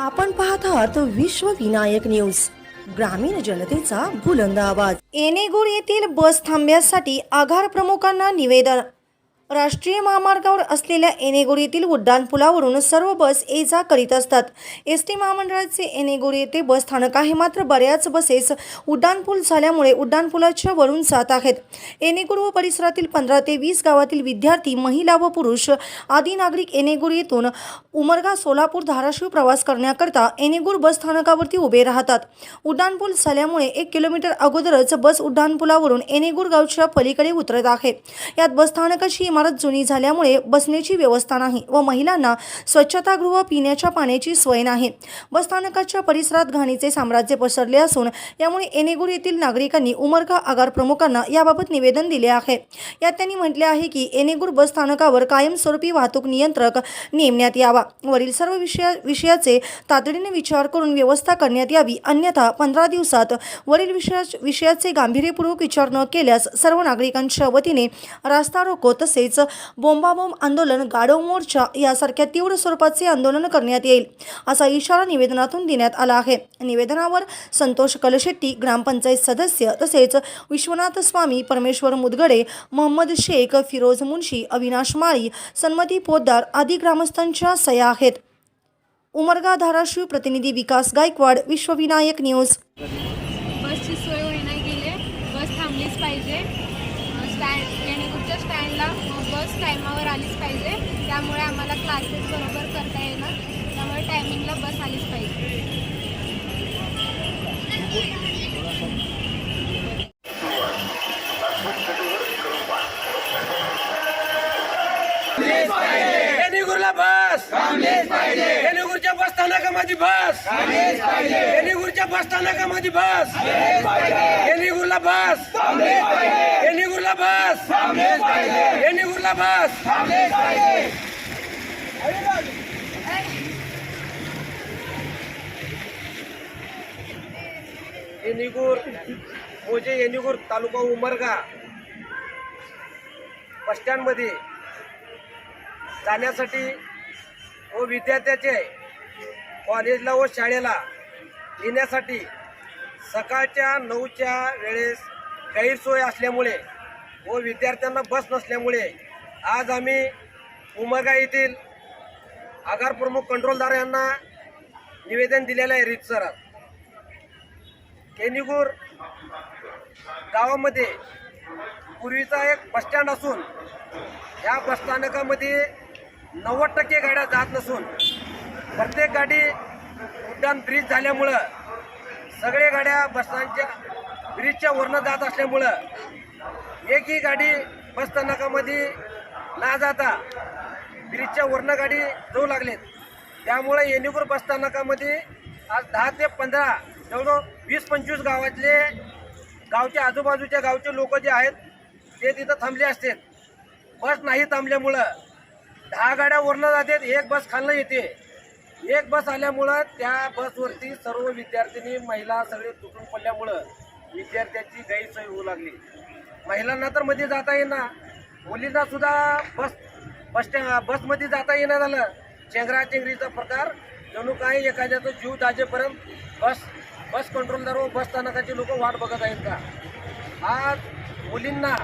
आपण पाहत आहात विश्व विनायक न्यूज ग्रामीण जनतेचा बुलंद आवाज. येणेगूर येथील बस थांब्यासाठी आघार प्रमुखांना निवेदन राष्ट्रीय महामार्गावर असलेल्या एनेगोर येथील उड्डाणपुलावरून सर्व बस ये जा करीत असतात. एस टी महामंडळाचे एनेगोर येथे बस स्थानक आहे. मात्र बऱ्याच बसेस उड्डाणपूल झाल्यामुळे उड्डाणपुलाच्या वरून जात आहेत. एनेगूर व परिसरातील पंधरा ते वीस गावातील विद्यार्थी महिला व पुरुष आदी नागरिक एनेगूर येथून उमरगा सोलापूर धाराशिव प्रवास करण्याकरता एनेगूर बस स्थानकावरती उभे राहतात. उड्डाणपूल झाल्यामुळे एक किलोमीटर अगोदरच बस उड्डाणपुलावरून एनेगूर गावच्या पलीकडे उतरत आहे. यात बसस्थानकाची इमारत जुनी झाल्यामुळे बसण्याची व्यवस्था नाही व महिलांना स्वच्छतागृह पिण्याच्या पाण्याची सोय नाही. बसस्थानकाच्या परिसरात घाणीचे साम्राज्य पसरले असून यामुळे एनेगूर येथील नागरिकांनी उमरगा आगार प्रमुखांना याबाबत निवेदन दिले आहे. यात त्यांनी म्हटले आहे की एनेगूर बसस्थानकावर कायमस्वरूपी वाहतूक नियंत्रक नेमण्यात यावा. वरील सर्व विषया विषयाचे तातडीने विचार करून व्यवस्था करण्यात यावी. अन्यथा पंधरा दिवसात वरील विषया विषयाचे गांभीर्यपूर्वक विचार न केल्यास सर्व नागरिकांच्या वतीने रास्ता रोको तसेच बोंबाबोंब आंदोलन गाडो मोर्चा यासारख्या तीव्र स्वरूपाचे आंदोलन करण्यात येईल असा इशारा निवेदनातून देण्यात आला आहे. निवेदनावर संतोष कलशेट्टी ग्रामपंचायत सदस्य तसेच विश्वनाथ स्वामी परमेश्वर मुदगडे मोहम्मद शेख फिरोज मुन्शी अविनाश माळी सन्मती पोद्दार आदी ग्रामस्थांच्या सया आहेत. उमरगा धाराशिव प्रतिनिधी विकास गायकवाड विश्वविनायक न्यूज. बस टायमावर आलीच पाहिजे. त्यामुळे आम्हाला क्लासेस बरोबर करता येणार. त्यामुळे टायमिंगला बस आलीच पाहिजे. बस. येणीगुरच्या बस स्थानकामध्ये बस. येणीगुरच्या बस स्थानकामध्ये बस. येणीगुरला बस. येणीगुरला बस. येणीगुरला बस. येणीगुर मोजे येणीगुर तालुका उमरगा. बसस्टँडमध्ये जाण्यासाठी व विद्यार्थ्याचे कॉलेजला व शाळेला येण्यासाठी सकाळच्या नऊच्या वेळेस गैरसोय असल्यामुळे व विद्यार्थ्यांना बस नसल्यामुळे आज आम्ही उमरगा येथील आगार प्रमुख कंट्रोलदार यांना निवेदन दिलेलं आहे रितसरात केनिगूर गावामध्ये पूर्वीचा एक बसस्टँड असून या बसस्थानकामध्ये नव्वद टक्के गाड्या जात नसून प्रत्येक गाडी उड्डाण ब्रिज झाल्यामुळं सगळे गाड्या बसस्टँडच्या ब्रिजच्या वरनं जात असल्यामुळं एकही गाडी बसस्थानकामध्ये ना जाता. ब्रिजच्या वरनं गाडी जाऊ लागलेत. त्यामुळे येणीपूर बसस्थानकामध्ये आज दहा ते पंधरा जवळजवळ वीस पंचवीस गावातले गावच्या आजूबाजूच्या गावचे लोक जे आहेत ते तिथं थांबले असतात बस नाही थांबल्यामुळं दहा गाड्या वरनं जातात एक बस खालनं येते. एक बस आल्यामुळं त्या बसवरती सर्व विद्यार्थिनी महिला सगळे तुटून पडल्यामुळं विद्यार्थ्यांची गैरसोय होऊ लागली. महिलांना तर मध्ये जाता येईना. मुलींना सुद्धा बस बस स्टँड बसमध्ये जाता येणं झालं. चेंगरा चेंगरीचा प्रकार. जणू काही एखाद्याचा जीव दाजेपर्यंत बस बस कंट्रोलदार व बस स्थानकाचे लोक वाट बघत आहेत का? आज मुलींना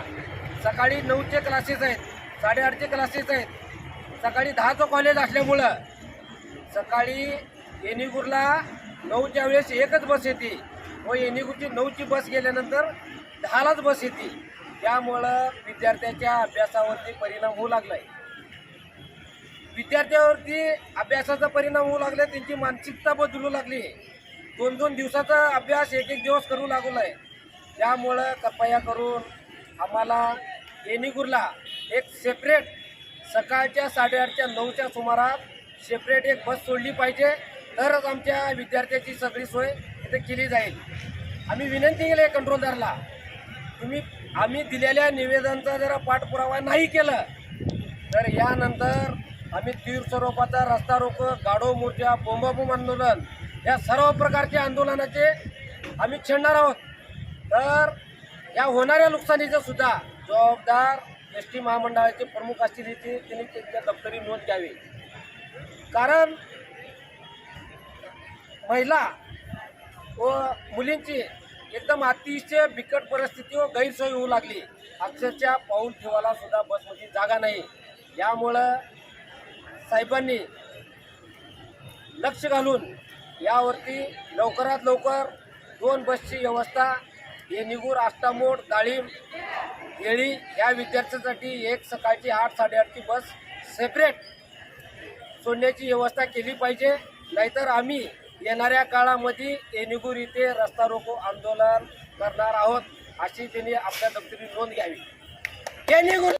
सकाळी नऊचे क्लासेस आहेत साडेआठचे क्लासेस आहेत. सकाळी दहाचं कॉलेज असल्यामुळं सकाळी येणीगूरला नऊच्या वेळेस एकच बस येते. व येणीगूरची नऊची बस गेल्यानंतर दहालाच बस येते. त्यामुळं विद्यार्थ्याच्या अभ्यासावरती परिणाम होऊ लागलाय. विद्यार्थ्यावरती अभ्यासाचा परिणाम होऊ लागला त्यांची मानसिकता बदलू लागली आहे. दोन दोन दिवसाचा अभ्यास एक एक दिवस करू लागला आहे त्यामुळं कृपया करून आम्हाला येणीगुरला एक सेपरेट सकाळच्या साडेआठच्या नऊच्या सुमारात सेपरेट एक बस सोडली पाहिजे. तरच आमच्या विद्यार्थ्याची सगळी सोय इथे केली जाईल. आम्ही विनंती केली आहे कंट्रोलदारला तुम्ही आम्ही दिलेल्या निवेदनाचा जरा पाठपुरावा नाही केलं तर यानंतर आम्ही तीव्र स्वरूपाचा रस्ता रोको गाडो मोर्चा बोंबाबोंब आंदोलन या सर्व प्रकारच्या आंदोलनाचे आम्ही छेडणार आहोत. तर या होणाऱ्या नुकसानीचं सुद्धा जबाबदार एस टी महामंडळाचे प्रमुख असतील इथे त्यांनी त्यांच्या दप्तरी नोंद घ्यावी. कारण महिला व मुलींची एकदम अतिशय बिकट परिस्थिती व गैरसोय होऊ लागली. अक्षरशः पाऊल ठेवायला सुद्धा बसमध्ये जागा नाही. यामुळं साहेबांनी लक्ष घालून यावरती लवकरात लवकर दोन बसची व्यवस्था येनिगूर आष्टामोड डाळिंब येळी या विद्यार्थ्यांसाठी एक सकाळची आठ साडेआठची बस सेपरेट सोडण्याची व्यवस्था केली पाहिजे. नाहीतर आम्ही येणाऱ्या काळामध्ये येनिगूर इथे रस्ता रोको आंदोलन करणार आहोत अशी त्यांनी आपल्या दप्तरी नोंद घ्यावी. येनिगूर